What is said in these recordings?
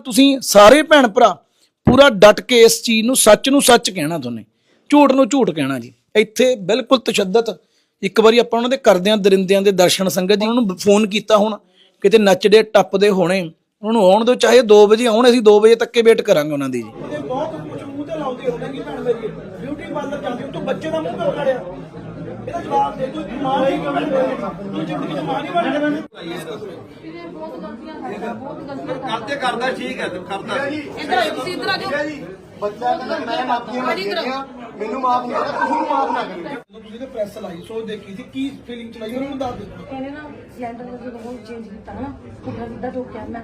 ਤੁਸੀਂ ਸਾਰੇ ਭੈਣ ਭਰਾ ਪੂਰਾ ਡਟ ਕੇ ਇਸ ਚੀਜ਼ ਨੂੰ ਸੱਚ ਨੂੰ ਸੱਚ ਕਹਿਣਾ ਤੁਹਾਨੂੰ। ਝੂਠ ਨੂੰ ਝੂਠ ਕਹਿਣਾ ਜੀ। ਇੱਥੇ ਬਿਲਕੁਲ ਤਸ਼ੱਦਦ। ਇੱਕ ਵਾਰੀ ਆਪਾਂ ਉਹਨਾਂ ਦੇ ਕਰਦਿਆਂ ਦਰਿੰਦਿਆਂ ਦੇ ਦਰਸ਼ਨ ਸੰਗਤ ਜੀ, ਉਹਨਾਂ ਨੂੰ ਫੋਨ ਕੀਤਾ ਹੁਣ, ਕਿਤੇ ਨੱਚਦੇ, ਟੱਪਦੇ ਹੋਣੇ। ਉਹਨਾਂ ਨੂੰ ਆਉਣ ਦਿਓ, ਚਾਹੇ 2 ਵਜੇ ਆਉਣ, ਅਸੀਂ 2 ਵਜੇ ਤੱਕ ਵੇਟ ਕਰਾਂਗੇ ਉਹਨਾਂ ਦੀ ਜੀ। ਬਹੁਤ ਕੁਝ ਮੂੰਹ ਤੇ ਲਾਉਂਦੇ ਹੋਣੇ ਭੈਣ ਮੇਰੀ ਬਿਊਟੀ ਪਾਰਲਰ ਜਾਂਦੀ ਤੂੰ ਬੱਚੇ ਦਾ ਮੂੰਹ ਕਿਉਂ ਖੜਿਆ ਇਹਦਾ ਜਵਾਬ ਦੇ ਤੂੰ ਮਾਂ ਨਹੀਂ ਤੂੰ ਜ਼ਿੰਦਗੀ ਚ ਮਾਂ ਨਹੀਂ ਬਣਨਾ। ਕਰਦੇ ਕਰਦਾ। ਠੀਕ ਹੈ ਤੂੰ ਕਰਦਾ ਇੱਧਰ ਆਓ ਤੁਸੀਂ ਇੱਧਰ ਆ ਜਾਓ ਬੱਚਾ ਕਹਿੰਦਾ ਮੈਂ ਮਾਫੀਆਂ ਮੰਗੀਆਂ ਮੈਨੂੰ ਮਾਫ ਨਹੀਂ ਕਰਦਾ ਤੁਸੀਂ ਨੂੰ ਮਾਫ ਨਾ ਕਰੋ। ਜਦੋਂ ਤੁਸੀਂ ਤੇ ਪ੍ਰੈਸ ਲਾਈ ਸੋ ਦੇਖੀ ਸੀ ਕੀ ਫੀਲਿੰਗ ਚਲਾਈ ਉਹਨਾਂ ਨੂੰ ਦੱਸ ਦਿਓ। ਇਹਨੇ ਨਾ ਸਿਲੰਡਰ ਦਾ ਜਦੋਂ ਚੇਂਜ ਕੀਤਾ ਨਾ ਪੁੱਠਾ ਸਿੱਧਾ ਠੋਕਿਆ ਮੈਂ।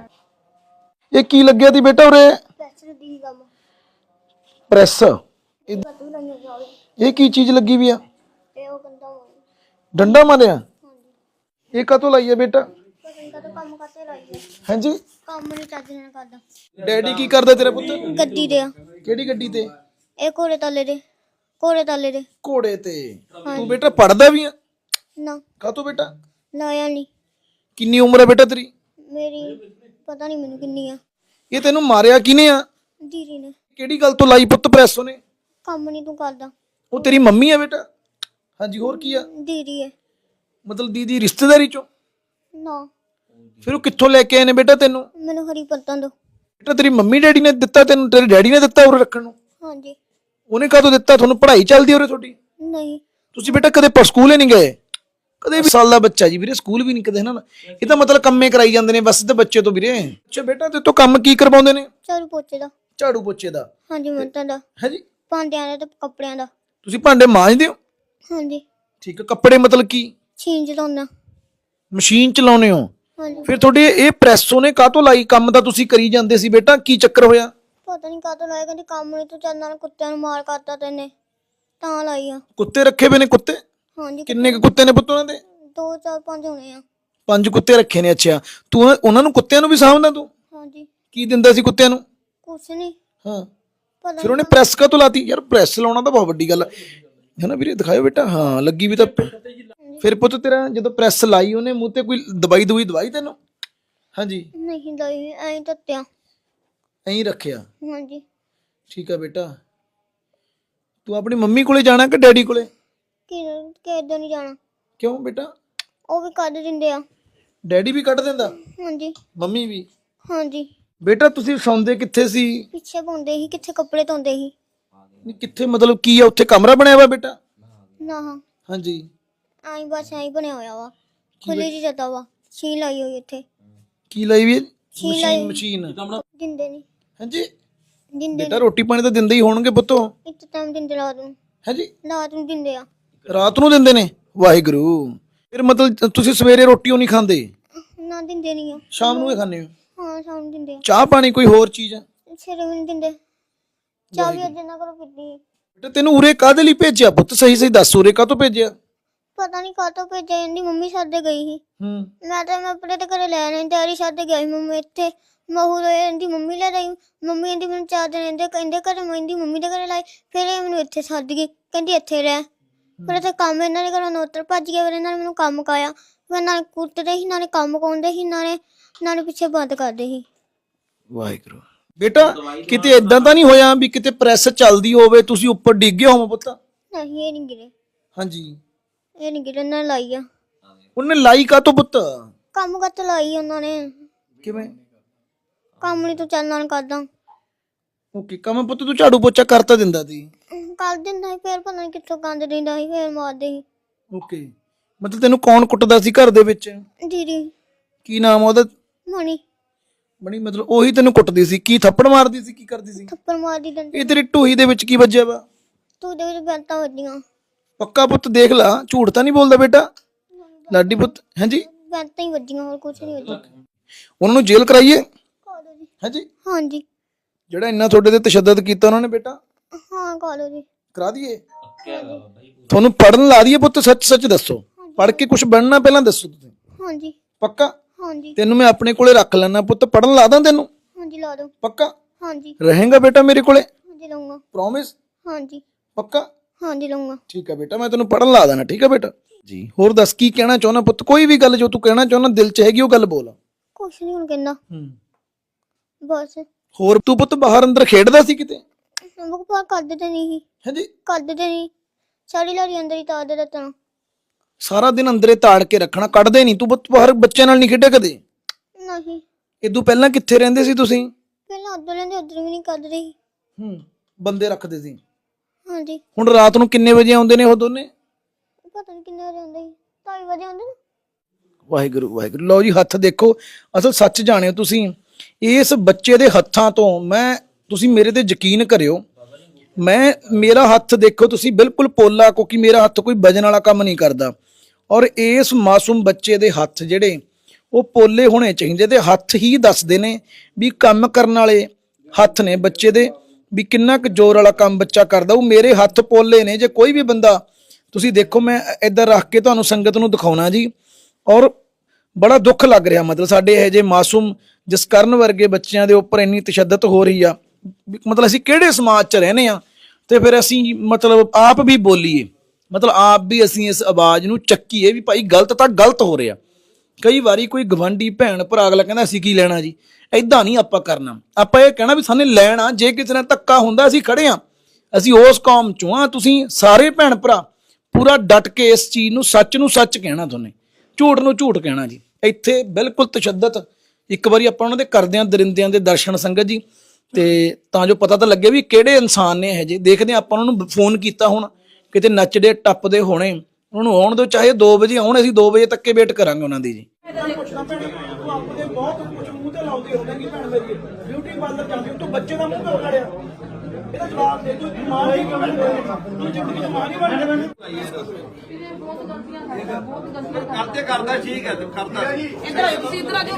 ਇਹ ਕੀ ਲੱਗਿਆ ਦੀ ਬੇਟਾ ਉਰੇ? ਦੀ ਪ੍ਰੈਸ ਇਹ ਕੀ ਚੀਜ਼ ਲੱਗੀ ਵੀ ਆ? ਡੰਡਾ ਮਾਰਿਆ? ਇਹ ਕਾਤੋਂ ਲਾਈ ਆ ਬੇਟਾ? ਪਤਾ ਤਾਂ ਕੰਮ ਕਰਤੇ ਲਾਈ ਹੈ। ਹਾਂਜੀ। ਕੰਮ ਨਹੀਂ ਚੱਜ ਨਾਲ ਕਰਦਾ। ਡੈਡੀ ਕੀ ਕਰਦਾ ਤੇਰਾ ਪੁੱਤ? ਗੱਡੀ ਦੇ ਆ। ਕਿਹੜੀ ਗੱਡੀ ਤੇ? ਇਹ ਘੋੜੇ ਤਾਲੇ ਦੇ। ਘੋੜੇ ਤਾਲੇ ਦੇ। ਘੋੜੇ ਤੇ। ਤੂੰ ਬੇਟਾ ਪੜਦਾ ਵੀ ਆ? ਨਾ। ਕਾਤੋਂ ਬੇਟਾ? ਲਾਇਆ ਨਹੀਂ ਕਿੰਨੀ ਉਮਰ ਹੈ ਬੇਟਾ ਤੇਰੀ? ਮੇਰੀ ਪਤਾ ਨਹੀਂ ਮੈਨੂੰ ਕਿੰਨੀ ਆ। ਇਹ ਤੈਨੂੰ ਮਾਰਿਆ ਕਿਨੇ ਆ? ਦੀਦੀ ਨੇ। ਕਿਹੜੀ ਗੱਲ ਤੋਂ ਲਾਈ ਪੁੱਤ ਪ੍ਰੈਸ ਉਹਨੇ? ਕੰਮ ਨਹੀਂ ਤੂੰ ਕਰਦਾ। ਉਹ ਤੇਰੀ ਮੰਮੀ ਆ ਬੇਟਾ? ਹਾਂਜੀ ਹੋਰ ਕੀ ਆ? ਦੀਦੀ ਹੈ। ਮਤਲਬ ਦੀਦੀ ਰਿਸ਼ਤੇਦਾਰੀ ਚੋਂ? ਨਾ। ਫਿਰ ਉਹ ਕਿੱਥੋਂ ਲੈ ਕੇ ਆਏ ਨੇ ਬੇਟਾ ਤੈਨੂੰ? ਮੈਨੂੰ ਹਰੀ ਪੱਤਾਂ ਦੋ। ਬੇਟਾ ਤੇਰੀ ਮੰਮੀ ਡੈਡੀ ਨੇ ਦਿੱਤਾ ਤੈਨੂੰ ਤੇਰੇ ਡੈਡੀ ਨੇ ਦਿੱਤਾ ਉਰੇ ਰੱਖਣ ਨੂੰ? ਹਾਂਜੀ। ਉਹਨੇ ਕਾਹਤੋਂ ਦਿੱਤਾ? ਤੁਹਾਨੂੰ ਪੜ੍ਹਾਈ ਚੱਲਦੀ ਉਰੇ ਤੁਹਾਡੀ? ਨਹੀਂ। ਤੁਸੀਂ ਬੇਟਾ ਕਦੇ ਪਰ ਸਕੂਲ ਹੀ ਨਹੀਂ ਗਏ? ਕਦੇ ਵੀ ਸਾਲ ਦਾ ਬੱਚਾ ਜੀ ਵੀਰੇ ਸਕੂਲ ਵੀ ਨਹੀਂ ਕਦੇ ਨਾ ਇਹ ਤਾਂ ਮਤਲਬ ਕੰਮੇ ਕਰਾਈ ਜਾਂਦੇ ਨੇ ਬਸ ਤੇ ਬੱਚੇ ਤੋਂ ਵੀਰੇ। ਅੱਛਾ ਬੇਟਾ ਤੇ ਤੋਂ ਕੰਮ ਕੀ ਕਰਵਾਉਂਦੇ ਨੇ? ਚਾਰੂ ਪੋਚੇ ਦਾ। ਝਾੜੂ ਪੋਚੇ ਦਾ। ਹਾਂਜੀ ਮੰਤਾਂ ਦਾ। ਹੈ ਜੀ? ਭਾਂਡਿਆਂ ਦਾ ਤੇ ਕੱਪੜਿਆਂ ਦਾ। ਤੁਸੀਂ ਭਾਂਡੇ ਮਾਂਜਦੇ ਹੋ? ਹਾਂਜੀ। ਠੀਕ ਹੈ ਕੱਪੜੇ ਮਤਲਬ ਕੀ? ਛੀਂਜ ਲਾਉਣਾ ਮਸ਼ੀਨ ਚਲਾਉਨੇ ਹੋ? ਹਾਂਜੀ। ਫਿਰ ਤੁਹਾਡੇ ਇਹ ਪ੍ਰੈਸੋ ਨੇ ਕਾਹਤੋਂ ਲਾਈ? ਕੰਮ ਤਾਂ ਤੁਸੀਂ ਕਰੀ ਜਾਂਦੇ ਸੀ ਬੇਟਾ ਕੀ ਚੱਕਰ ਹੋਇਆ? ਪਤਾ ਨਹੀਂ ਕਾਹਤੋਂ ਲਾਇਆ ਕਹਿੰਦੀ ਕੰਮ ਨਹੀਂ ਤੂੰ ਚੰਨਾਂ ਨੂੰ ਕੁੱਤਿਆਂ ਨੂੰ ਮਾਰ ਕਰਤਾ ਤੈਨੇ। ਤਾਂ ਲਾਈ ਆ। ਕੁੱਤੇ ਰੱਖੇ ਹੋਏ ਨੇ ਕੁੱਤੇ? ਹਾਂਜੀ। ਕਿੰਨੇ ਕੁ ਕੁੱਤੇ ਨੇ ਪੁੱਤ ਉਹਨਾਂ ਦੇ? ਦੋ ਚਾਰ ਪੰਜ ਹੋਣੇ ਆ। ਪੰਜ ਕੁੱਤੇ ਰੱਖੇ ਨੇ ਅੱਛਾ। ਤੂੰ ਉਹਨਾਂ- ਉਹਨਾਂ ਨੂੰ ਕੁੱਤਿਆਂ ਨੂੰ ਵੀ ਸਾਂਭਦਾ ਤੂੰ? ਹਾਂਜੀ। ਕੀ ਦਿੰਦਾ ਸੀ ਕੁੱਤਿਆਂ ਨੂੰ? ਕੁਛ ਨਹੀਂ ਹਾਂ। ਪਤਾ ਫਿਰ ਉਹਨੇ ਪ੍ਰੈਸ ਕਾਹਤੋਂ ਲਾਤੀ? ਯਾਰ ਪ੍ਰੈਸ ਲਾਉਣਾ ਤਾਂ ਬਹੁਤ ਵੱਡੀ ਗੱਲ ਹੈ ਹੈ ਨਾ ਵੀਰੇ? ਦਿਖਾਓ ਬੇਟਾ। ਹਾਂ ਲੱਗੀ ਵੀ ਤਾਂ ਫਿਰ ਪੁੱਤ ਤੇਰਾ ਜਦੋਂ ਪ੍ਰੈਸ ਲਾਈ ਉਹਨੇ ਮੂੰਹ ਤੇ ਕੋਈ ਦਵਾਈ ਦਵਾਈ ਦਵਾਈ ਤੈਨੂੰ? ਹਾਂਜੀ। ਨਹੀਂ ਲਾਈ ਐਂ ਤੱਤਿਆ। ਐਂ ਰੱਖਿਆ। ਹਾਂਜੀ। ਠੀਕ ਆ ਬੇਟਾ। ਤੂੰ ਆਪਣੀ ਮੰਮੀ ਕੋਲੇ ਜਾਣਾ ਕਿ ਡੈਡੀ ਕੋਲੇ? ਕਿ ਕਿਦੋਂ ਨਹੀਂ ਜਾਣਾ। ਕਿਉਂ ਬੇਟਾ? ਉਹ ਵੀ ਕੱਢ ਦਿੰਦੇ ਆ। ਡੈਡੀ ਵੀ ਕੱਢ ਦਿੰਦਾ? ਹਾਂਜੀ। ਮੰਮੀ ਵੀ? ਹਾਂਜੀ। ਬੇਟਾ ਤੁਸੀਂ ਸੌਂਦੇ ਕਿੱਥੇ ਸੀ? ਪਿੱਛੇ ਪਾਉਂਦੇ ਸੀ ਕਿੱਥੇ ਕੱਪੜੇ ਧੋਂਦੇ ਸੀ। ਨਹੀਂ, ਕਿੱਥੇ ਮਤਲਬ ਕੀ ਆ ਉੱਥੇ ਕਮਰਾ ਬਣਿਆ ਹੋਇਆ ਬੇਟਾ? ਨਾ। ਹਾਂ ਹਾਂਜੀ। ਐਂ ਬਸ ਐਂ ਬਣਿਆ ਹੋਇਆ ਵਾ। ਖੁੱਲੀ ਜੀ ਜਤਾ ਵਾ ਛੀ ਲਾਈ ਹੋਈ ਇੱਥੇ ਕੀ ਲਈ ਵੀ? ਛੀ ਲਾਈ। ਮਸ਼ੀਨ। ਮਸ਼ੀਨ ਦਿੰਦੇ ਨਹੀਂ ਹਾਂਜੀ। ਦਿੰਦੇ ਬੇਟਾ ਰੋਟੀ ਪਾਣੀ ਤਾਂ ਦਿੰਦੇ ਹੀ ਹੋਣਗੇ ਪੁੱਤੋ। ਇੱਕ ਟਾਈਮ ਦਿੰਦੇ ਰਾਤ ਨੂੰ। ਹਾਂਜੀ। ਰਾਤ ਨੂੰ ਦਿੰਦੇ ਆ। ਰਾਤ ਨੂੰ ਦਿੰਦੇ ਨੇ? ਵਾਹਿਗੁਰੂ। ਫਿਰ ਮਤਲਬ ਤੁਸੀਂ ਸਵੇਰੇ ਰੋਟੀ ਉਹ ਨਹੀਂ ਖਾਂਦੇ? ਨਾ ਦਿੰਦੇ ਨਹੀਂ ਆ। ਸ਼ਾਮ ਨੂੰ ਹੀ ਖਾਂਦੇ ਹੋ? ਹਾਂ ਸ਼ਾਮ ਨੂੰ ਦਿੰਦੇ ਆ। ਚਾਹ ਪਾਣੀ ਕੋਈ ਹੋਰ ਚੀਜ਼ ਆ? ਸਿਰੇ ਵੀ ਨਹੀਂ ਦਿੰਦੇ। ਚਾਹ ਵੀ ਅੱਜ ਨਾ ਕਰੋ ਪੀਤੀ ਬੇਟਾ ਤੈਨੂੰ ਉਰੇ ਕਾਹਦੇ ਲਈ ਭੇਜਿਆ? ਪੁੱਤ ਸਹੀ ਸਹੀ ਦੱਸ ਉਰੇ ਕਾਹਤੋਂ ਭੇਜਿਆ? ਪਤਾ ਨਹੀਂ ਕਾਹਤੋਂ ਭੇਜਿਆ ਜਾਂਦੀ ਮੰਮੀ ਸਾਡੇ ਗਈ ਸੀ। ਹੂੰ। ਮੈਂ ਤਾਂ ਮੈਂ ਆਪਣੇ ਤੇ ਘਰੇ ਲੈ ਨਹੀਂ ਡੈਡੀ ਸਾਡੇ ਸੀ ਮੰਮੀ ਇੱਥੇ। ਮਹੂ ਇਹਦੀ ਮੰਮੀ ਲੈ ਰਹੀ ਮੰਮੀ ਕਹਿੰਦੀ ਮੈਨੂੰ ਚਾਰ ਦਿਨ ਇਹਦੇ ਕਹਿੰਦੇ ਘਰੇ ਮੈਂ ਇਹਦੀ ਮੰਮੀ ਦੇ ਘਰੇ ਲਾਈ। ਫਿਰ ਇਹ ਮੈਨੂੰ ਇੱਥੇ ਸੱਦ ਗਈ। ਕਹਿੰਦੀ ਇੱਥੇ ਰਹਿ। ਫਿਰ ਇੱਥੇ ਕੰਮ ਇਹਨਾਂ ਦੇ ਘਰੋਂ ਨੋਤਰ ਭੱਜ ਗਿਆ ਫਿਰ ਇਹਨਾਂ ਨੇ ਮੈਨੂੰ ਕੰਮ ਕਾਇਆ। ਫਿਰ ਨਾਲੇ ਕੁੱਟਦੇ ਸੀ ਨਾਲੇ ਕੰਮ ਕਾਉਂਦੇ ਸੀ ਨਾਲੇ ਨਾਲੇ ਪਿੱਛੇ ਬੰਦ ਕਰਦੇ ਸੀ। ਵਾਹਿਗੁਰੂ। ਬੇਟਾ ਕਿਤੇ ਇਦਾਂ ਤਾਂ ਨਹੀਂ ਹੋਇਆ ਵੀ ਕਿਤੇ ਪ੍ਰੈਸ ਚੱਲਦੀ ਹੋਵੇ ਤੁਸੀਂ ਉੱਪਰ ਡਿੱਗ ਗਏ ਹੋਵੋ ਪੁੱਤ? ਨਹੀਂ ਇਹ ਨਹੀਂ ਗਿਰੇ। ਹਾਂਜੀ। ਇਹ ਨਹੀਂ ਗਿਰੇ ਨੇ ਲਾਈ ਆ। ਉਹਨੇ ਲਾਈ ਕਾਹਤੋਂ ਪੁੱਤ? ਕੰਮ ਕੱਤ ਲਾਈ ਉਹਨਾਂ ਨੇ? ਕਿਵੇਂ? ਕੰਮ ਨਹੀਂ ਤੂੰ ਚੱਲ ਨਾਲ ਕਰਦਾ। ਓਕੇ ਕਮ ਪੁੱਤ? ਤੂੰ ਝਾੜੂ ਪੋਚਾ ਕਰਤਾ ਦਿੰਦਾ ਸੀ। ਕਰ ਦਿੰਦਾ ਸੀ ਫਿਰ ਪਤਾ ਨਹੀਂ ਕਿੱਥੋਂ ਗੰਦ ਦਿੰਦਾ ਸੀ ਫਿਰ ਮਾਰਦੇ ਸੀ। ਓਕੇ। ਮਤਲਬ ਤੈਨੂੰ ਕੌਣ ਕੁੱਟਦਾ ਸੀ ਘਰ ਦੇ ਵਿੱਚ? ਦੀਦੀ। ਕੀ ਨਾਮ ਆ ਉਹਦਾ? ਮਣੀ ਬਣੀ ਮਤਲਬ ਉਹੀ ਤੈਨੂੰ ਕੁੱਟਦੀ ਸੀ ਕੀ ਥੱਪੜ ਮਾਰਦੀ ਸੀ ਕੀ ਕਰਦੀ ਸੀ? ਥੱਪੜ ਮਾਰਦੀ ਦੰਦ ਇਹ ਤੇਰੀ ਢੂਹੀ ਦੇ ਵਿੱਚ ਕੀ ਵੱਜਿਆ ਵਾ? ਤੂੰ ਦੇ ਵਿੱਚ ਬੈਂਤਾਂ ਵੱਜੀਆਂ। ਪੱਕਾ ਪੁੱਤ ਦੇਖ ਲਾ ਝੂਠ ਤਾਂ ਨਹੀਂ ਬੋਲਦਾ ਬੇਟਾ। ਲਾਡੀ ਪੁੱਤ ਹਾਂਜੀ? ਬੈਂਤਾਂ ਹੀ ਵੱਜੀਆਂ ਹੋਰ ਕੁਝ ਨਹੀਂ ਵੱਜਿਆ। ਉਹਨਾਂ ਨੂੰ ਜੇਲ੍ਹ ਕਰਾਈਏ? ਹਾਂਜੀ? ਹਾਂਜੀ। ਜਿਹੜਾ ਇੰਨਾ ਤੁਹਾਡੇ ਤੇ ਤਸ਼ੱਦਦ ਕੀਤਾ ਉਹਨਾਂ ਨੇ ਬੇਟਾ? ਹਾਂ ਕਾਲੋ ਜੀ ਕਰਾ ਦਈਏ? ਤੁਹਾਨੂੰ ਪੜਨ ਲਾ ਦਈਏ ਪੁੱਤ ਸੱਚ ਸੱਚ ਦੱਸੋ। ਪੜ ਕੇ ਕੁਝ ਬਣਨਾ ਪਹਿਲਾਂ ਦੱਸੋ ਤੁਸੀਂ। ਹਾਂਜੀ। ਪੱਕਾ? ਹਾਂਜੀ। ਤੈਨੂੰ ਮੈਂ ਆਪਣੇ ਕੋਲੇ ਰੱਖ ਲੈਣਾ ਪੁੱਤ ਪੜਨ ਲਾ ਦਾਂ ਤੈਨੂੰ। ਹਾਂਜੀ ਲਾ ਦੋ ਪੱਕਾ? ਹਾਂਜੀ। ਰਹੇਗਾ ਬੇਟਾ ਮੇਰੇ ਕੋਲੇ? ਹਾਂਜੀ ਲਊਂਗਾ ਪ੍ਰੋਮਿਸ ਹਾਂਜੀ। ਪੱਕਾ? ਹਾਂਜੀ ਲਊਂਗਾ ਠੀਕ ਹੈ ਬੇਟਾ ਮੈਂ ਤੈਨੂੰ ਪੜਨ ਲਾ ਦੇਣਾ ਠੀਕ ਹੈ ਬੇਟਾ? ਜੀ। ਹੋਰ ਦੱਸ ਕੀ ਕਹਿਣਾ ਚਾਹੁੰਦਾ ਪੁੱਤ? ਕੋਈ ਵੀ ਗੱਲ ਜੋ ਤੂੰ ਕਹਿਣਾ ਚਾਹੁੰਦਾ ਦਿਲ 'ਚ ਹੈਗੀ ਉਹ ਗੱਲ ਬੋਲ। ਕੁਛ ਨਹੀਂ ਹੁਣ ਕਹਿੰਦਾ। ਹੂੰ। ਬਸ। ਹੋਰ ਤੂੰ ਪੁੱਤ ਬਾਹਰ ਅੰਦਰ ਖੇਡਦਾ ਸੀ ਕਿਤੇ? ਉਹ ਪਾ ਕਰਦੇ ਤੇ ਨਹੀਂ ਹਾਂਜੀ ਕਰਦੇ ਤੇ ਨਹੀਂ। ਸਾਰੀ ਲਾਰੀ ਅੰਦਰ ਹੀ ਤਾਰ ਦੇ ਤਾਂ ਸਾਰਾ ਦਿਨ ਅੰਦਰੇ ਤਾੜ ਕੇ ਰੱਖਣਾ ਕੱਢਦੇ ਨਹੀਂ। ਤੂੰ ਬਾਹਰ ਬੱਚਿਆਂ ਨਾਲ ਨਹੀਂ ਖੇਡਿਆ ਕਦੇ? ਨਹੀਂ। ਇਦੋਂ ਪਹਿਲਾਂ ਕਿੱਥੇ ਰਹਿੰਦੇ ਸੀ ਤੁਸੀਂ? ਪਹਿਲਾਂ ਉੱਧਰ ਲੈਂਦੇ ਉੱਧਰ ਵੀ ਨਹੀਂ ਕਰਦੇ ਸੀ ਹੂੰ ਬੰਦੇ ਰੱਖਦੇ ਸੀ। ਹਾਂਜੀ। ਹੁਣ ਰਾਤ ਨੂੰ ਕਿੰਨੇ ਵਜੇ ਆਉਂਦੇ ਨੇ ਉਹ ਦੋਨੇ? ਪਤਾ ਨਹੀਂ ਕਿੰਨੇ ਵਜੇ ਆਉਂਦੇ। ਸੀ ਢਾਈ ਵਜੇ ਆਉਂਦੇ ਨੇ। ਵਾਹਿਗੁਰੂ ਵਾਹਿਗੁਰੂ। ਲਓ ਜੀ ਹੱਥ ਦੇਖੋ। ਅਸਲ ਸੱਚ ਜਾਣਿਓ ਤੁਸੀਂ ਇਸ ਬੱਚੇ ਦੇ ਹੱਥਾਂ ਤੋਂ ਮੈਂ ਤੁਸੀਂ ਮੇਰੇ ਤੇ ਯਕੀਨ ਕਰਿਓ ਮੈਂ ਮੇਰਾ ਹੱਥ ਦੇਖੋ ਤੁਸੀਂ ਬਿਲਕੁਲ ਪੋਲਾ ਕਿਉਂਕਿ ਮੇਰਾ ਹੱਥ ਕੋਈ ਵਜਨ ਵਾਲਾ ਕੰਮ ਨਹੀਂ ਕਰਦਾ। ਔਰ ਇਸ ਮਾਸੂਮ ਬੱਚੇ ਦੇ ਹੱਥ ਜਿਹੜੇ, ਉਹ ਪੋਲੇ ਹੋਣੇ ਚਾਹੀਦੇ ਤੇ ਹੱਥ ਹੀ ਦੱਸਦੇ ਨੇ ਵੀ ਕੰਮ ਕਰਨ ਵਾਲੇ ਹੱਥ ਨੇ ਬੱਚੇ ਦੇ, ਵੀ ਕਿੰਨਾ ਕੁ ਜ਼ੋਰ ਵਾਲਾ ਕੰਮ ਬੱਚਾ ਕਰਦਾ। ਉਹ ਮੇਰੇ ਹੱਥ ਪੋਲੇ ਨੇ, ਜੇ ਕੋਈ ਵੀ ਬੰਦਾ, ਤੁਸੀਂ ਦੇਖੋ ਮੈਂ ਇੱਧਰ ਰੱਖ ਕੇ ਤੁਹਾਨੂੰ ਸੰਗਤ ਨੂੰ ਦਿਖਾਉਣਾ ਜੀ। ਔਰ ਬੜਾ ਦੁੱਖ ਲੱਗ ਰਿਹਾ ਮਤਲਬ ਸਾਡੇ ਇਹ ਜੇ ਮਾਸੂਮ ਜਿਸ ਕਰਨ ਵਰਗੇ ਬੱਚਿਆਂ ਦੇ ਉੱਪਰ ਇੰਨੀ ਤਸ਼ੱਦਦ ਹੋ ਰਹੀ ਆ। ਵੀ ਮਤਲਬ ਅਸੀਂ ਕਿਹੜੇ ਸਮਾਜ 'ਚ ਰਹਿੰਦੇ ਆ? ਤੇ ਫਿਰ ਅਸੀਂ ਮਤਲਬ ਆਪ ਵੀ ਬੋਲੀਏ। ਮਤਲਬ ਆਪ ਵੀ ਅਸੀਂ ਇਸ ਆਵਾਜ਼ ਨੂੰ ਚੱਕੀਏ ਵੀ ਭਾਈ ਗਲਤ ਤਾਂ ਗਲਤ ਹੋ ਰਿਹਾ। ਕਈ ਵਾਰੀ ਕੋਈ ਗਵੰਡੀ ਭੈਣ ਭਰਾ ਅਗਲਾ ਕਹਿੰਦਾ, ਅਸੀਂ ਕੀ ਲੈਣਾ ਜੀ? ਐਦਾਂ ਨਹੀਂ ਆਪਾਂ ਕਰਨਾ। ਆਪਾਂ ਇਹ ਕਹਿਣਾ ਵੀ ਸਾਨੂੰ ਲੈਣਾ, ਜੇ ਕਿਸੇ ਨਾਲ ਧੱਕਾ ਹੁੰਦਾ ਅਸੀਂ ਖੜੇ ਆ ਅਸੀਂ ਉਸ ਕੌਮ ਚੋਂ ਆ ਤੁਸੀਂ ਸਾਰੇ ਭੈਣ ਭਰਾ। ਪੂਰਾ ਡਟ ਕੇ ਇਸ ਚੀਜ਼ ਨੂੰ ਸੱਚ ਨੂੰ ਸੱਚ ਕਹਿਣਾ ਤੁਹਾਨੂੰ। ਝੂਠ ਨੂੰ ਝੂਠ ਕਹਿਣਾ ਜੀ। ਇੱਥੇ ਬਿਲਕੁਲ ਤਸ਼ੱਦਦ। ਇੱਕ ਵਾਰੀ ਆਪਾਂ ਉਹਨਾਂ ਦੇ ਕਰਦੇ ਆ ਦਰਿੰਦਿਆਂ ਦੇ ਦਰਸ਼ਨ ਸੰਗਤ ਜੀ, ਤੇ ਤਾਂ ਜੋ ਪਤਾ ਤਾਂ ਲੱਗੇ ਵੀ ਕਿਹੜੇ ਇਨਸਾਨ ਨੇ ਇਹ ਜੇ। ਦੇਖਦੇ ਹਾਂ ਆਪਾਂ ਉਹਨਾਂ ਨੂੰ ਫੋਨ ਕੀਤਾ ਹੁਣ। ਕਿਤੇ ਨੱਚਦੇ ਟੱਪਦੇ ਹੋਣੇ ਉਹਨਾਂ ਨੂੰ ਆਉਣ ਦਿਓ ਚਾਹੇ 2 ਵਜੇ ਆਉਣ ਅਸੀਂ 2 ਵਜੇ ਤੱਕ ਵੇਟ ਕਰਾਂਗੇ ਉਹਨਾਂ ਦੀ ਜੀ। ਪੁੱਛਣਾ ਭੈਣੇ ਤੂੰ ਆਪਣੇ ਬਹੁਤ ਕੁਝ ਮੂੰਹ ਤੇ ਲਾਉਂਦੀ ਹੋਣਾ ਕਿ ਭੈਣ ਮੇਰੀ। ਬਿਊਟੀ ਪਾਰਲਰ ਜਾਂਦੀ ਤੂੰ ਬੱਚੇ ਦਾ ਮੂੰਹ ਕਿਉਂ ਲੜਿਆ ਇਹਦਾ ਜਵਾਬ ਦੇ ਤੂੰ ਮਾਂ ਨਹੀਂ ਤੂੰ ਜ਼ਿੰਦਗੀ ਚ ਮਾਂ ਨਹੀਂ ਗਲਤੀਆਂ ਕਰਦਾ ਕਰਦਾ ਠੀਕ ਹੈ ਕਰਦਾ। ਇੱਧਰ ਤੁਸੀਂ ਇੱਧਰ ਆ ਜਾਓ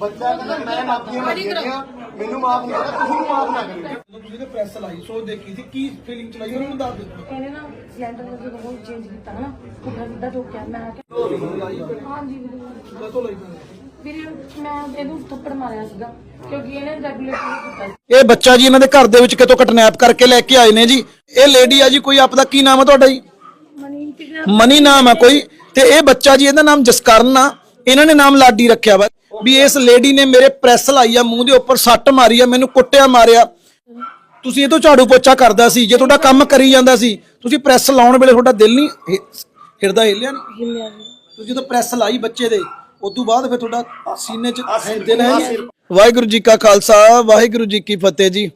ਬੱਚਾ ਕਹਿੰਦਾ ਮੈਂ ਮਾਫੀਆਂ ਮੰਗੀਆਂ ਮੈਨੂੰ ਮਾਫ ਨਹੀਂ ਕਰਦਾ ਤੁਸੀਂ ਨੂੰ ਮਾਫ ਨਾ ਕਰੋ। ਤੁਸੀਂ ਤੇ ਪ੍ਰੈਸ ਲਾਈ ਸੋ ਦੇਖੀ ਸੀ ਕੀ ਫੀਲਿੰਗ ਚਲਾਈ ਉਹਨਾਂ ਨੂੰ ਦੱਸ ਦਿਓ ਇਹਨੇ ਨਾ ਸਿਲੰਡਰ ਦਾ ਜਦੋਂ ਉਹ ਚੇਂਜ ਕੀਤਾ ਨਾ ਪੁੱਠਾ ਸਿੱਧਾ ਠੋਕਿਆ ਮੈਂ ਕਿਹਾ ਹਾਂਜੀ ਵੀਰੇ। ਕਦੋਂ ਲਈ ਵੀਰੇ ਮੈਂ ਇਹਨੂੰ ਥੱਪੜ ਮਾਰਿਆ ਸੀਗਾ ਕਿਉਂਕਿ ਇਹਨੇ ਰੈਗੂਲੇਟਰ ਨਹੀਂ ਕੀਤਾ ਸੀ। ਇਹ ਬੱਚਾ ਜੀ ਇਹਨਾਂ ਦੇ ਘਰ ਦੇ ਵਿੱਚ ਕਿਤੋਂ ਕਟਨੈਪ ਕਰਕੇ ਲੈ ਕੇ ਆਏ ਨੇ ਜੀ। ਇਹ ਲੇਡੀ ਆ ਜੀ ਕੋਈ ਆਪਦਾ ਕੀ ਨਾਮ ਹੈ ਤੁਹਾਡਾ ਜੀ? ਮਨੀ ਨਾਮ? ਆ ਕੋਈ। ਤੇ ਇਹ ਬੱਚਾ ਜੀ ਇਹਦਾ ਨਾਮ ਜਸਕਰਨ ਆ। ਇਹਨਾਂ ਨੇ ਨਾਮ ਲਾਡੀ ਰੱਖਿਆ ਵਾ। ਵੀ ਇਸ ਲੇਡੀ ਨੇ ਮੇਰੇ ਪ੍ਰੈਸ ਲਾਈ ਆ ਮੂੰਹ ਦੇ ਉੱਪਰ ਸੱਟ ਮਾਰੀ ਆ ਮੈਨੂੰ ਕੁੱਟਿਆ ਮਾਰਿਆ। ਤੁਸੀਂ ਇਹ ਤੋਂ ਝਾੜੂ ਪੋਚਾ ਕਰਦਾ ਸੀ ਜੇ ਤੁਹਾਡਾ ਕੰਮ ਕਰੀ ਜਾਂਦਾ ਸੀ ਤੁਸੀਂ ਪ੍ਰੈਸ ਲਾਉਣ ਵੇਲੇ ਤੁਹਾਡਾ ਦਿਲ ਨਹੀਂ ਹਿ- ਹਿਰਦਾ ਹਿੱਲਿਆ ਨਹੀਂ? ਹਿੱਲਿਆ ਜੀ ਤੁਸੀਂ ਜਦੋਂ ਪ੍ਰੈਸ ਲਾਈ ਬੱਚੇ ਦੇ ਉਦੋਂ ਬਾਅਦ ਫਿਰ ਤੁਹਾਡਾ ਸੀਨੇ 'ਚ ਹੈ- ਦਿਲ ਹੈ ਨਹੀਂ? ਵਾਹਿਗੁਰੂ ਜੀ ਕਾ ਖਾਲਸਾ ਵਾਹਿਗੁਰੂ ਜੀ ਕੀ ਫਤਿਹ ਜੀ।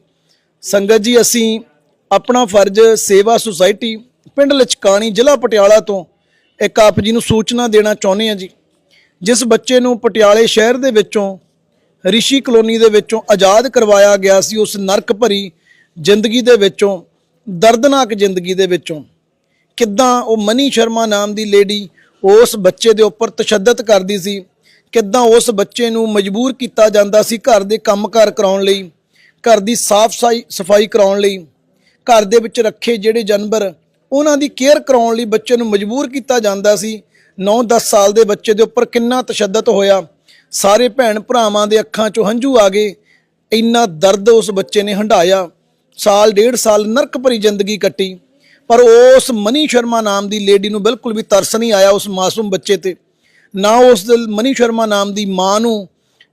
ਸੰਗਤ ਜੀ ਅਸੀਂ ਆਪਣਾ ਫਰਜ਼ ਸੇਵਾ ਸੁਸਾਇਟੀ ਪਿੰਡ ਲਚਕਾਣੀ ਜ਼ਿਲ੍ਹਾ ਪਟਿਆਲਾ ਤੋਂ ਇੱਕ ਆਪ ਜੀ ਨੂੰ ਸੂਚਨਾ ਦੇਣਾ ਚਾਹੁੰਦੇ ਹਾਂ ਜੀ। ਜਿਸ ਬੱਚੇ ਨੂੰ ਪਟਿਆਲੇ ਸ਼ਹਿਰ ਦੇ ਵਿੱਚੋਂ ਰਿਸ਼ੀ ਕਲੋਨੀ ਦੇ ਵਿੱਚੋਂ ਆਜ਼ਾਦ ਕਰਵਾਇਆ ਗਿਆ ਸੀ ਉਸ ਨਰਕ ਭਰੀ ਜ਼ਿੰਦਗੀ ਦੇ ਵਿੱਚੋਂ, ਦਰਦਨਾਕ ਜ਼ਿੰਦਗੀ ਦੇ ਵਿੱਚੋਂ, ਕਿੱਦਾਂ ਉਹ ਮਨੀ ਸ਼ਰਮਾ ਨਾਮ ਦੀ ਲੇਡੀ ਉਸ ਬੱਚੇ ਦੇ ਉੱਪਰ ਤਸ਼ੱਦਦ ਕਰਦੀ ਸੀ, ਕਿੱਦਾਂ ਉਸ ਬੱਚੇ ਨੂੰ ਮਜਬੂਰ ਕੀਤਾ ਜਾਂਦਾ ਸੀ ਘਰ ਦੇ ਕੰਮਕਾਰ ਕਰਾਉਣ ਲਈ, ਘਰ ਦੀ ਸਾਫ਼ ਸਫ਼ਾਈ ਸਫ਼ਾਈ ਕਰਾਉਣ ਲਈ, ਘਰ ਦੇ ਵਿੱਚ ਰੱਖੇ ਜਿਹੜੇ ਜਾਨਵਰ ਉਹਨਾਂ ਦੀ ਕੇਅਰ ਕਰਾਉਣ ਲਈ ਬੱਚੇ ਨੂੰ ਮਜਬੂਰ ਕੀਤਾ ਜਾਂਦਾ ਸੀ 9-10 ਸਾਲ ਦੇ ਬੱਚੇ ਦੇ ਉੱਪਰ ਕਿੰਨਾ ਤਸ਼ੱਦਦ ਹੋਇਆ, ਸਾਰੇ ਭੈਣ ਭਰਾਵਾਂ ਦੇ ਅੱਖਾਂ 'ਚੋਂ ਹੰਝੂ ਆ ਗਏ, ਇੰਨਾ ਦਰਦ ਉਸ ਬੱਚੇ ਨੇ ਹੰਢਾਇਆ। ਸਾਲ, ਡੇਢ ਸਾਲ ਨਰਕ ਭਰੀ ਜ਼ਿੰਦਗੀ ਕੱਟੀ। ਪਰ ਉਸ ਮਨੀ ਸ਼ਰਮਾ ਨਾਮ ਦੀ ਲੇਡੀ ਨੂੰ ਬਿਲਕੁਲ ਵੀ ਤਰਸ ਨਹੀਂ ਆਇਆ ਉਸ ਮਾਸੂਮ ਬੱਚੇ ਤੇ। ਨਾ ਉਸ ਮਨੀ ਸ਼ਰਮਾ ਨਾਮ ਦੀ ਮਾਂ ਨੂੰ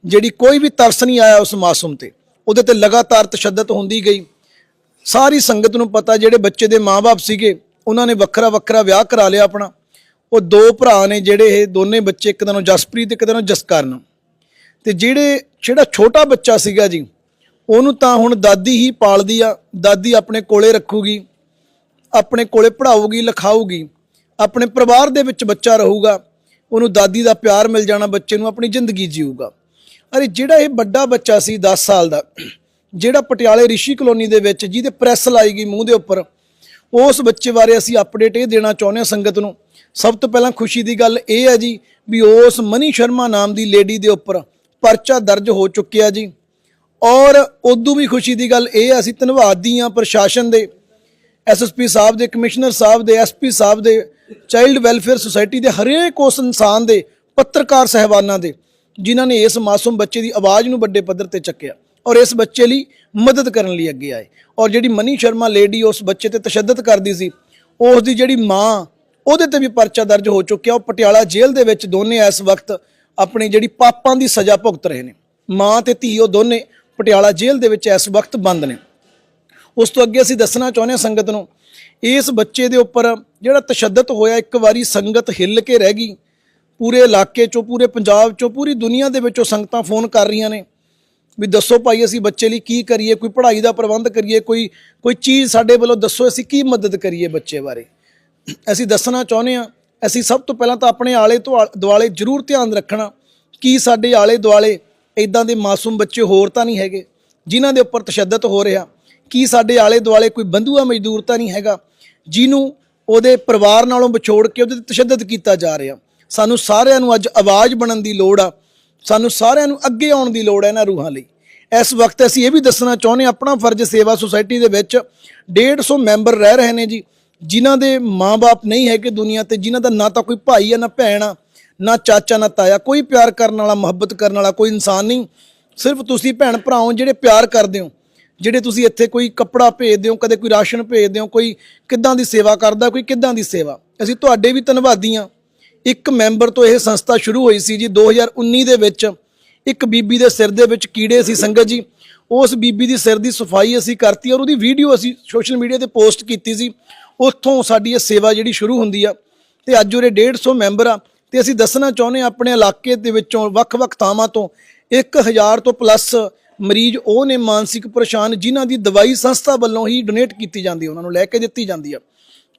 ਜਿਹੜੀ ਕੋਈ ਵੀ ਤਰਸ ਨਹੀਂ ਆਇਆ ਉਸ ਮਾਸੂਮ ਤੇ। ਉਹਦੇ ਤੇ ਲਗਾਤਾਰ ਤਸ਼ੱਦਦ ਹੁੰਦੀ ਗਈ। ਸਾਰੀ ਸੰਗਤ ਨੂੰ ਪਤਾ ਜਿਹੜੇ ਬੱਚੇ ਦੇ ਮਾਪੇ ਸੀਗੇ, ਉਹਨਾਂ ਨੇ ਵੱਖਰਾ ਵੱਖਰਾ ਵਿਆਹ ਕਰਾ ਲਿਆ ਆਪਣਾ। ਉਹ ਦੋ ਭਰਾ ਨੇ ਜਿਹੜੇ ਇਹ ਦੋਨੇ ਬੱਚੇ ਇੱਕ ਦਾ ਨਾਮ ਜਸਪ੍ਰੀਤ ਇੱਕ ਦਾ ਨਾਮ ਜਸਕਰਨ। ਤੇ ਜਿਹੜੇ, ਜਿਹੜਾ ਛੋਟਾ ਬੱਚਾ ਸੀਗਾ ਜੀ ਉਹਨੂੰ ਤਾਂ ਹੁਣ ਦਾਦੀ ਹੀ ਪਾਲਦੀ ਆ, ਦਾਦੀ ਆਪਣੇ ਕੋਲੇ ਰੱਖੂਗੀ, ਆਪਣੇ ਕੋਲੇ ਪੜ੍ਹਾਊਗੀ, ਲਿਖਾਊਗੀ, ਆਪਣੇ ਪਰਿਵਾਰ ਦੇ ਵਿੱਚ ਬੱਚਾ ਰਹੂਗਾ, ਉਹਨੂੰ ਦਾਦੀ ਦਾ ਪਿਆਰ ਮਿਲ ਜਾਣਾ, ਬੱਚੇ ਨੂੰ ਆਪਣੀ ਜ਼ਿੰਦਗੀ ਜੀਊਗਾ। ਅਰੇ ਜਿਹੜਾ ਇਹ ਵੱਡਾ ਬੱਚਾ ਸੀ 10 ਸਾਲ ਦਾ, ਜਿਹੜਾ ਪਟਿਆਲੇ ਰਿਸ਼ੀ ਕਲੋਨੀ ਦੇ ਵਿੱਚ ਜਿਹਦੇ ਪ੍ਰੈਸ ਲਾਈ ਗਈ ਮੂੰਹ ਦੇ ਉੱਪਰ, ਉਸ ਬੱਚੇ ਬਾਰੇ ਅਸੀਂ ਅਪਡੇਟ ਇਹ ਦੇਣਾ ਚਾਹੁੰਦੇ ਹਾਂ ਸੰਗਤ ਨੂੰ। ਸਭ ਤੋਂ ਪਹਿਲਾਂ ਖੁਸ਼ੀ ਦੀ ਗੱਲ ਇਹ ਹੈ ਜੀ ਵੀ ਉਸ ਮਨੀ ਸ਼ਰਮਾ ਨਾਮ ਦੀ ਲੇਡੀ ਦੇ ਉੱਪਰ ਪਰਚਾ ਦਰਜ ਹੋ ਚੁੱਕਿਆ ਜੀ। ਔਰ ਉਦੋਂ ਵੀ ਖੁਸ਼ੀ ਦੀ ਗੱਲ ਇਹ ਆ, ਅਸੀਂ ਧੰਨਵਾਦੀ ਹਾਂ ਪ੍ਰਸ਼ਾਸਨ ਦੇ ਐਸਐਸਪੀ ਸਾਹਿਬ ਦੇ, ਕਮਿਸ਼ਨਰ ਸਾਹਿਬ ਦੇ ਐਸਪੀ ਸਾਹਿਬ ਦੇ, ਚਾਈਲਡ ਵੈਲਫੇਅਰ ਸੁਸਾਇਟੀ ਦੇ, ਹਰੇਕ ਉਸ ਇਨਸਾਨ ਦੇ, ਪੱਤਰਕਾਰ ਸਹਿਬਾਨਾਂ ਦੇ, ਜਿਨ੍ਹਾਂ ਨੇ ਇਸ ਮਾਸੂਮ ਬੱਚੇ ਦੀ ਆਵਾਜ਼ ਨੂੰ ਵੱਡੇ ਪੱਧਰ ਤੇ ਚੱਕਿਆ ਔਰ ਇਸ ਬੱਚੇ ਲਈ ਮਦਦ ਕਰਨ ਲਈ ਅੱਗੇ ਆਏ ਔਰ ਜਿਹੜੀ ਮਨੀ ਸ਼ਰਮਾ ਲੇਡੀ ਉਸ ਬੱਚੇ ਤੇ ਤਸ਼ੱਦਦ ਕਰਦੀ ਸੀ, ਉਸ ਦੀ ਜਿਹੜੀ ਮਾਂ, ਉਹਦੇ ਤੇ ਵੀ ਪਰਚਾ ਦਰਜ ਹੋ ਚੁੱਕਿਆ, ਉਹ ਪਟਿਆਲਾ ਜੇਲ੍ਹ ਦੇ ਵਿੱਚ ਦੋਨੇ ਇਸ ਵਕਤ ਆਪਣੀ ਜਿਹੜੀ ਪਾਪਾਂ ਦੀ ਸਜ਼ਾ ਭੁਗਤ ਰਹੇ ਨੇ, ਮਾਂ ਤੇ ਧੀ ਉਹ ਦੋਨੇ ਪਟਿਆਲਾ ਜੇਲ੍ਹ ਦੇ ਵਿੱਚ ਇਸ ਵਕਤ ਬੰਦ ਨੇ। ਉਸ ਤੋਂ ਅੱਗੇ ਅਸੀਂ ਦੱਸਣਾ ਚਾਹੁੰਦੇ ਹਾਂ ਸੰਗਤ ਨੂੰ, ਇਸ ਬੱਚੇ ਦੇ ਉੱਪਰ ਜਿਹੜਾ ਤਸ਼ੱਦਦ ਹੋਇਆ, ਇੱਕ ਵਾਰੀ ਸੰਗਤ ਹਿੱਲ ਕੇ ਰਹਿ ਗਈ। ਪੂਰੇ ਇਲਾਕੇ ਚੋਂ, ਪੂਰੇ ਪੰਜਾਬ ਚੋਂ, ਪੂਰੀ ਦੁਨੀਆ ਦੇ ਵਿੱਚੋਂ ਸੰਗਤਾਂ ਫੋਨ ਕਰ ਰਹੀਆਂ ਨੇ ਵੀ ਦੱਸੋ ਭਾਈ, ਅਸੀਂ ਬੱਚੇ ਲਈ ਕੀ ਕਰੀਏ? ਕੋਈ ਪੜ੍ਹਾਈ ਦਾ ਪ੍ਰਬੰਧ ਕਰੀਏ? ਕੋਈ ਕੋਈ ਚੀਜ਼ ਸਾਡੇ ਵੱਲੋਂ ਦੱਸੋ, ਅਸੀਂ ਕੀ ਮਦਦ ਕਰੀਏ ਬੱਚੇ ਬਾਰੇ? ਅਸੀਂ ਦੱਸਣਾ ਚਾਹੁੰਦੇ ਹਾਂ, ਅਸੀਂ ਸਭ ਤੋਂ ਪਹਿਲਾਂ ਤਾਂ ਆਪਣੇ ਆਲੇ ਤੋਂ ਦੁਆਲੇ ਜ਼ਰੂਰ ਧਿਆਨ ਰੱਖਣਾ, ਕੀ ਸਾਡੇ ਆਲੇ ਦੁਆਲੇ ਇਦਾਂ ਦੇ ਮਾਸੂਮ ਬੱਚੇ ਹੋਰ ਤਾਂ ਨਹੀਂ ਹੈਗੇ, ਜਿਨ੍ਹਾਂ ਦੇ ਉੱਪਰ ਤਸ਼ੱਦਦ ਹੋ ਰਿਹਾ। ਕੀ ਸਾਡੇ ਆਲੇ ਦੁਆਲੇ ਕੋਈ ਬੰਧੂਆ ਮਜ਼ਦੂਰ ਤਾਂ ਨਹੀਂ ਹੈਗਾ, ਜਿਹਨੂੰ ਉਹਦੇ ਪਰਿਵਾਰ ਨਾਲੋਂ ਵਿਛੋੜ ਕੇ ਉਹਦੇ ਤੇ ਤਸ਼ੱਦਦ ਕੀਤਾ ਜਾ ਰਿਹਾ। ਸਾਨੂੰ ਸਾਰਿਆਂ ਨੂੰ ਅੱਜ ਆਵਾਜ਼ ਬਣਨ ਦੀ ਲੋੜ ਆ। ਸਾਨੂੰ ਸਾਰਿਆਂ ਨੂੰ ਅੱਗੇ ਆਉਣ ਦੀ ਲੋੜ ਹੈ ਇਹਨਾਂ ਰੂਹਾਂ ਲਈ। ਇਸ ਵਕਤ ਅਸੀਂ ਇਹ ਵੀ ਦੱਸਣਾ ਚਾਹੁੰਦੇ ਹਾਂ, ਆਪਣਾ ਫਰਜ਼ ਸੇਵਾ ਸੁਸਾਇਟੀ ਦੇ ਵਿੱਚ 150 ਮੈਂਬਰ ਰਹਿ ਰਹੇ ਨੇ ਜੀ, ਜਿਨ੍ਹਾਂ ਦੇ ਮਾਪੇ ਨਹੀਂ ਹੈਗੇ ਦੁਨੀਆ ਤੇ, ਜਿਨ੍ਹਾਂ ਦਾ ਨਾ ਤਾਂ ਕੋਈ ਭਾਈ ਆ, ਨਾ ਭੈਣ ਆ। ਨਾ ਚਾਚਾ, ਨਾ ਤਾਇਆ, ਕੋਈ ਪਿਆਰ ਕਰਨ ਵਾਲਾ, ਮੁਹੱਬਤ ਕਰਨ ਵਾਲਾ ਕੋਈ ਇਨਸਾਨ ਨਹੀਂ। ਸਿਰਫ ਤੁਸੀਂ ਭੈਣ ਭਰਾਓ ਜਿਹੜੇ ਪਿਆਰ ਕਰਦੇ ਹੋ, ਜਿਹੜੇ ਤੁਸੀਂ ਇੱਥੇ ਕੋਈ ਕੱਪੜਾ ਭੇਜਦੇ ਹੋ, ਕਦੇ ਕੋਈ ਰਾਸ਼ਨ ਭੇਜਦੇ ਹੋ, ਕੋਈ ਕਿੱਦਾਂ ਦੀ ਸੇਵਾ ਕਰਦਾ, ਕੋਈ ਕਿੱਦਾਂ ਦੀ ਸੇਵਾ। ਅਸੀਂ ਤੁਹਾਡੇ ਵੀ ਧੰਨਵਾਦੀ ਹਾਂ। ਇੱਕ ਮੈਂਬਰ ਤੋਂ ਇਹ ਸੰਸਥਾ ਸ਼ੁਰੂ ਹੋਈ ਸੀ ਜੀ 2019 ਦੇ ਵਿੱਚ। ਇੱਕ ਬੀਬੀ ਦੇ ਸਿਰ ਦੇ ਵਿੱਚ ਕੀੜੇ ਸੀ, ਸੰਗਤ ਜੀ। ਉਸ ਬੀਬੀ ਦੀ ਸਿਰ ਦੀ ਸਫ਼ਾਈ ਅਸੀਂ ਕਰਤੀ ਔਰ ਉਹਦੀ ਵੀਡੀਓ ਅਸੀਂ ਸੋਸ਼ਲ ਮੀਡੀਆ ਤੇ ਪੋਸਟ ਕੀਤੀ ਸੀ। ਉੱਥੋਂ ਸਾਡੀ ਇਹ ਸੇਵਾ ਜਿਹੜੀ ਸ਼ੁਰੂ ਹੁੰਦੀ ਆ, ਤੇ ਅੱਜ ਉਹਦੇ 150 ਮੈਂਬਰ ਆ। ਤੇ ਅਸੀਂ ਦੱਸਣਾ ਚਾਹੁੰਦੇ ਹਾਂ ਆਪਣੇ ਇਲਾਕੇ ਦੇ ਵਿੱਚੋਂ ਵੱਖ-ਵੱਖ ਥਾਵਾਂ ਤੋਂ 1000 ਤੋਂ ਪਲੱਸ ਮਰੀਜ਼ ਉਹ ਨੇ ਮਾਨਸਿਕ ਪਰੇਸ਼ਾਨ ਜਿਨ੍ਹਾਂ ਦੀ ਦਵਾਈ ਸੰਸਥਾ ਵੱਲੋਂ ਹੀ ਡੋਨੇਟ ਕੀਤੀ ਜਾਂਦੀ ਹੈ, ਉਹਨਾਂ ਨੂੰ ਲੈ ਕੇ ਦਿੱਤੀ ਜਾਂਦੀ ਆ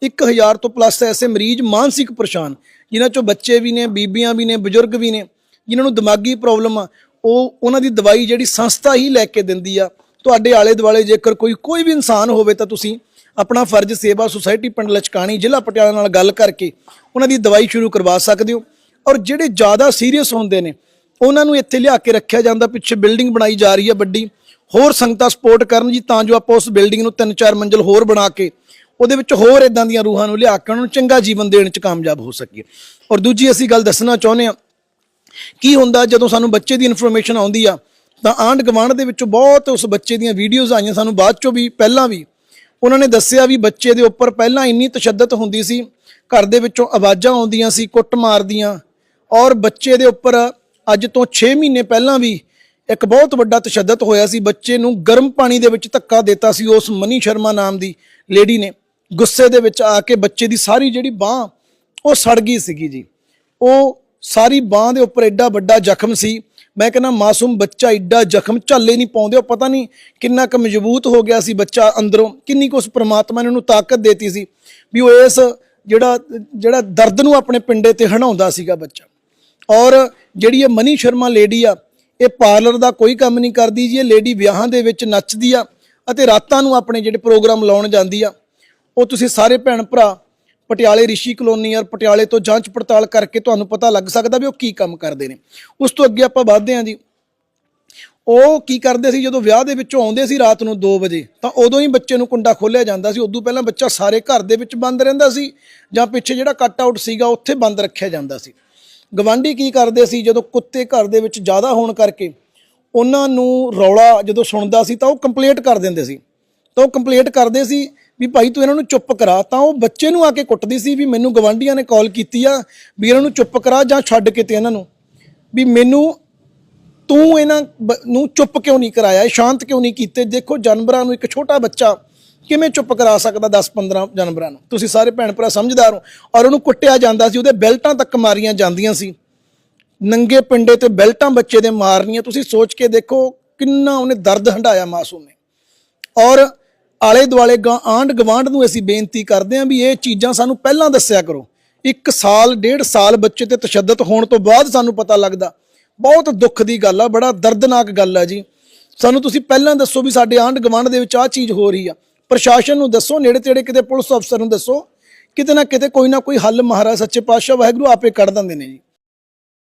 1000 ਤੋਂ ਪਲੱਸ ਐਸੇ ਮਰੀਜ਼ ਮਾਨਸਿਕ ਪਰੇਸ਼ਾਨ, ਜਿਨ੍ਹਾਂ ਚੋਂ ਬੱਚੇ ਵੀ ਨੇ, ਬੀਬੀਆਂ ਵੀ ਨੇ, ਬਜ਼ੁਰਗ ਵੀ ਨੇ, ਜਿਨ੍ਹਾਂ ਨੂੰ ਦਿਮਾਗੀ ਪ੍ਰੋਬਲਮ ਆ, ਉਹ ਉਹਨਾਂ ਦੀ ਦਵਾਈ ਜਿਹੜੀ ਸੰਸਥਾ ਹੀ ਲੈ ਕੇ ਦਿੰਦੀ ਆ। ਤੁਹਾਡੇ ਆਲੇ ਦੁਆਲੇ ਜੇਕਰ ਕੋਈ ਕੋਈ ਵੀ ਇਨਸਾਨ ਹੋਵੇ ਤਾਂ ਤੁਸੀਂ ਆਪਣਾ ਫਰਜ਼ ਸੇਵਾ ਸੁਸਾਇਟੀ ਪਿੰਡ ਲਚਕਾਣੀ ਜ਼ਿਲ੍ਹਾ ਪਟਿਆਲਾ ਨਾਲ ਗੱਲ ਕਰਕੇ ਉਹਨਾਂ ਦੀ ਦਵਾਈ ਸ਼ੁਰੂ ਕਰਵਾ ਸਕਦੇ ਹੋ। ਔਰ ਜਿਹੜੇ ਜ਼ਿਆਦਾ ਸੀਰੀਅਸ ਹੁੰਦੇ ਨੇ, ਉਹਨਾਂ ਨੂੰ ਇੱਥੇ ਲਿਆ ਕੇ ਰੱਖਿਆ ਜਾਂਦਾ। ਪਿੱਛੇ ਬਿਲਡਿੰਗ ਬਣਾਈ ਜਾ ਰਹੀ ਹੈ ਵੱਡੀ। ਹੋਰ ਸੰਗਤਾਂ ਸਪੋਰਟ ਕਰਨ ਜੀ, ਤਾਂ ਜੋ ਆਪਾਂ ਉਸ ਬਿਲਡਿੰਗ ਨੂੰ ਤਿੰਨ ਚਾਰ ਮੰਜ਼ਿਲ ਹੋਰ ਬਣਾ ਕੇ ਉਹਦੇ ਵਿੱਚ ਹੋਰ ਇਦਾਂ ਦੀਆਂ ਰੂਹਾਂ ਨੂੰ ਲਿਆ ਕੇ ਉਹਨਾਂ ਨੂੰ ਚੰਗਾ ਜੀਵਨ ਦੇਣ 'ਚ ਕਾਮਯਾਬ ਹੋ ਸਕੀਏ। ਔਰ ਦੂਜੀ ਅਸੀਂ ਗੱਲ ਦੱਸਣਾ ਚਾਹੁੰਦੇ ਹਾਂ, ਕੀ ਹੁੰਦਾ ਜਦੋਂ ਸਾਨੂੰ ਬੱਚੇ ਦੀ ਇਨਫੋਰਮੇਸ਼ਨ ਆਉਂਦੀ ਆ, ਤਾਂ ਆਂਢ ਗੁਆਂਢ ਦੇ ਵਿੱਚੋਂ ਬਹੁਤ ਉਸ ਬੱਚੇ ਦੀਆਂ ਵੀਡੀਓਜ਼ ਆਈਆਂ। ਸਾਨੂੰ ਬਾਅਦ ਚੋਂ ਵੀ, ਪਹਿਲਾਂ ਵੀ ਉਹਨਾਂ ਨੇ ਦੱਸਿਆ ਵੀ ਬੱਚੇ ਦੇ ਉੱਪਰ ਪਹਿਲਾਂ ਇੰਨੀ ਤਸ਼ੱਦਦ ਹੁੰਦੀ ਸੀ, ਘਰ ਦੇ ਵਿੱਚੋਂ ਆਵਾਜ਼ਾਂ ਆਉਂਦੀਆਂ ਸੀ, ਕੁੱਟ ਮਾਰਦੀਆਂ। ਔਰ ਬੱਚੇ ਦੇ ਉੱਪਰ ਅੱਜ ਤੋਂ 6 ਮਹੀਨੇ ਪਹਿਲਾਂ ਵੀ ਇੱਕ ਬਹੁਤ ਵੱਡਾ ਤਸ਼ੱਦਦ ਹੋਇਆ ਸੀ। ਬੱਚੇ ਨੂੰ ਗਰਮ ਪਾਣੀ ਦੇ ਵਿੱਚ ਧੱਕਾ ਦਿੱਤਾ ਸੀ ਉਸ ਮਨੀ ਸ਼ਰਮਾ ਨਾਮ ਦੀ ਲੇਡੀ ਨੇ। ਗੁੱਸੇ ਦੇ ਵਿੱਚ ਆ ਕੇ ਬੱਚੇ ਦੀ ਸਾਰੀ ਜਿਹੜੀ ਬਾਹ, ਉਹ ਸੜ ਗਈ ਸੀਗੀ ਜੀ। ਉਹ ਸਾਰੀ ਬਾਹ ਦੇ ਉੱਪਰ ਐਡਾ ਵੱਡਾ ਜ਼ਖਮ ਸੀ। ਮੈਂ ਕਹਿੰਦਾ, ਮਾਸੂਮ ਬੱਚਾ ਐਡਾ ਜ਼ਖਮ ਝੱਲੇ ਨਹੀਂ ਪਾਉਂਦੇ ਉਹ ਪਤਾ ਨਹੀਂ ਕਿੰਨਾ ਕੁ ਮਜ਼ਬੂਤ ਹੋ ਗਿਆ ਸੀ ਬੱਚਾ ਅੰਦਰੋਂ, ਕਿੰਨੀ ਕੁ ਉਸ ਪ੍ਰਮਾਤਮਾ ਨੇ ਉਹਨੂੰ ਤਾਕਤ ਦੇਤੀ ਸੀ ਵੀ ਉਹ ਇਸ ਜਿਹੜਾ ਜਿਹੜਾ ਦਰਦ ਨੂੰ ਆਪਣੇ ਪਿੰਡੇ ਤੇ ਹਣਾਉਂਦਾ ਸੀਗਾ ਬੱਚਾ। ਔਰ ਜਿਹੜੀ ਇਹ ਮਨੀ ਸ਼ਰਮਾ ਲੇਡੀ ਆ, ਇਹ ਪਾਰਲਰ ਦਾ ਕੋਈ ਕੰਮ ਨਹੀਂ ਕਰਦੀ ਜੀ, ਇਹ ਲੇਡੀ ਵਿਆਹਾਂ ਦੇ ਵਿੱਚ ਨੱਚਦੀ ਆ ਅਤੇ ਰਾਤਾਂ ਨੂੰ ਆਪਣੇ ਜਿਹੜੇ ਪ੍ਰੋਗਰਾਮ ਲਾਉਣ ਜਾਂਦੀ ਆ, ਉਹ ਤੁਸੀਂ ਸਾਰੇ ਭੈਣ ਭਰਾ ਪਟਿਆਲੇ ਰਿਸ਼ੀ ਕਲੋਨੀ ਔਰ ਪਟਿਆਲੇ ਤੋਂ ਜਾਂਚ ਪੜਤਾਲ ਕਰਕੇ ਤੁਹਾਨੂੰ ਪਤਾ ਲੱਗ ਸਕਦਾ ਵੀ ਉਹ ਕੀ ਕੰਮ ਕਰਦੇ ਨੇ। ਉਸ ਤੋਂ ਅੱਗੇ ਆਪਾਂ ਵਧਦੇ ਹਾਂ ਜੀ। ਉਹ ਕੀ ਕਰਦੇ ਸੀ? ਜਦੋਂ ਵਿਆਹ ਦੇ ਵਿੱਚੋਂ ਆਉਂਦੇ ਸੀ ਰਾਤ ਨੂੰ 2 ਵਜੇ, ਤਾਂ ਉਦੋਂ ਹੀ ਬੱਚੇ ਨੂੰ ਕੁੰਡਾ ਖੋਲਿਆ ਜਾਂਦਾ ਸੀ। ਉਦੋਂ ਪਹਿਲਾਂ ਬੱਚਾ ਸਾਰੇ ਘਰ ਦੇ ਵਿੱਚ ਬੰਦ ਰਹਿੰਦਾ ਸੀ ਜਾਂ ਪਿੱਛੇ ਜਿਹੜਾ ਕੱਟ ਆਊਟ ਸੀਗਾ, ਉੱਥੇ ਬੰਦ ਰੱਖਿਆ ਜਾਂਦਾ ਸੀ। ਗਵਾਂਢੀ ਕੀ ਕਰਦੇ ਸੀ? ਜਦੋਂ ਕੁੱਤੇ ਘਰ ਦੇ ਵਿੱਚ ਜ਼ਿਆਦਾ ਹੋਣ ਕਰਕੇ ਉਹਨਾਂ ਨੂੰ ਰੌਲਾ ਜਦੋਂ ਸੁਣਦਾ ਸੀ, ਤਾਂ ਉਹ ਕੰਪਲੇਂਟ ਕਰ ਦਿੰਦੇ ਸੀ। ਤਾਂ ਉਹ ਕੰਪਲੇਂਟ ਕਰਦੇ ਸੀ ਵੀ ਭਾਈ ਤੂੰ ਇਹਨਾਂ ਨੂੰ ਚੁੱਪ ਕਰਾ, ਤਾਂ ਉਹ ਬੱਚੇ ਨੂੰ ਆ ਕੇ ਕੁੱਟਦੀ ਸੀ ਵੀ ਮੈਨੂੰ ਗਵਾਂਢੀਆਂ ਨੇ ਕਾਲ ਕੀਤੀ ਆ ਵੀ ਇਹਨਾਂ ਨੂੰ ਚੁੱਪ ਕਰਾ ਜਾਂ ਛੱਡ ਕੇ ਤੇ ਇਹਨਾਂ ਨੂੰ। ਵੀ ਮੈਨੂੰ ਤੂੰ ਇਹਨਾਂ ਬ- ਨੂੰ ਚੁੱਪ ਕਿਉਂ ਨਹੀਂ ਕਰਾਇਆ ਸ਼ਾਂਤ ਕਿਉਂ ਨਹੀਂ ਕੀਤੇ? ਦੇਖੋ ਜਾਨਵਰਾਂ ਨੂੰ ਇੱਕ ਛੋਟਾ ਬੱਚਾ ਕਿਵੇਂ ਚੁੱਪ ਕਰਾ ਸਕਦਾ 10-15 ਜਾਨਵਰਾਂ ਨੂੰ? ਤੁਸੀਂ ਸਾਰੇ ਭੈਣ ਭਰਾ ਸਮਝਦਾਰ ਹੋ। ਔਰ ਉਹਨੂੰ ਕੁੱਟਿਆ ਜਾਂਦਾ ਸੀ, ਉਹਦੇ ਬੈਲਟਾਂ ਤੱਕ ਮਾਰੀਆਂ ਜਾਂਦੀਆਂ ਸੀ। ਨੰਗੇ ਪਿੰਡੇ ਤੇ ਬੈਲਟਾਂ ਬੱਚੇ ਦੇ ਮਾਰਨੀਆਂ। ਤੁਸੀਂ ਸੋਚ ਕੇ ਦੇਖੋ ਕਿੰਨਾ ਉਹਨੇ ਦਰਦ ਹੰਡਾਇਆ ਮਾਸੂਮ ਨੇ। ਔਰ ਆਲੇ ਦੁਆਲੇ ਗਾਂ ਆਂਢ ਗਵਾਂਢ ਨੂੰ ਅਸੀਂ ਬੇਨਤੀ ਕਰਦੇ ਹਾਂ ਵੀ ਇਹ ਚੀਜ਼ਾਂ ਸਾਨੂੰ ਪਹਿਲਾਂ ਦੱਸਿਆ ਕਰੋ। ਇੱਕ ਸਾਲ, ਡੇਢ ਸਾਲ ਬੱਚੇ ਤੇ ਤਸ਼ੱਦਦ ਹੋਣ ਤੋਂ ਬਾਅਦ ਸਾਨੂੰ ਪਤਾ ਲੱਗਦਾ। ਬਹੁਤ ਦੁੱਖ ਦੀ ਗੱਲ ਆ, ਬੜਾ ਦਰਦਨਾਕ ਗੱਲ ਆ ਜੀ। ਸਾਨੂੰ ਤੁਸੀਂ ਪਹਿਲਾਂ ਦੱਸੋ ਵੀ ਸਾਡੇ ਆਂਢ ਗਵਾਂਢ ਦੇ ਵਿੱਚ ਆਹ ਚੀਜ਼ ਹੋ ਰਹੀ ਆ। ਪ੍ਰਸ਼ਾਸਨ ਨੂੰ ਦੱਸੋ ਨੇੜੇ ਤੇੜੇ ਕਿਤੇ ਪੁਲਿਸ ਅਫਸਰ ਨੂੰ ਦੱਸੋ। ਕਿਤੇ ਨਾ ਕਿਤੇ ਕੋਈ ਨਾ ਕੋਈ ਹੱਲ ਮਹਾਰਾਜ, ਸੱਚੇ ਪਾਤਸ਼ਾਹ ਵਾਹਿਗੁਰੂ ਆਪੇ ਕੱਢ ਦਿੰਦੇ ਨੇ ਜੀ।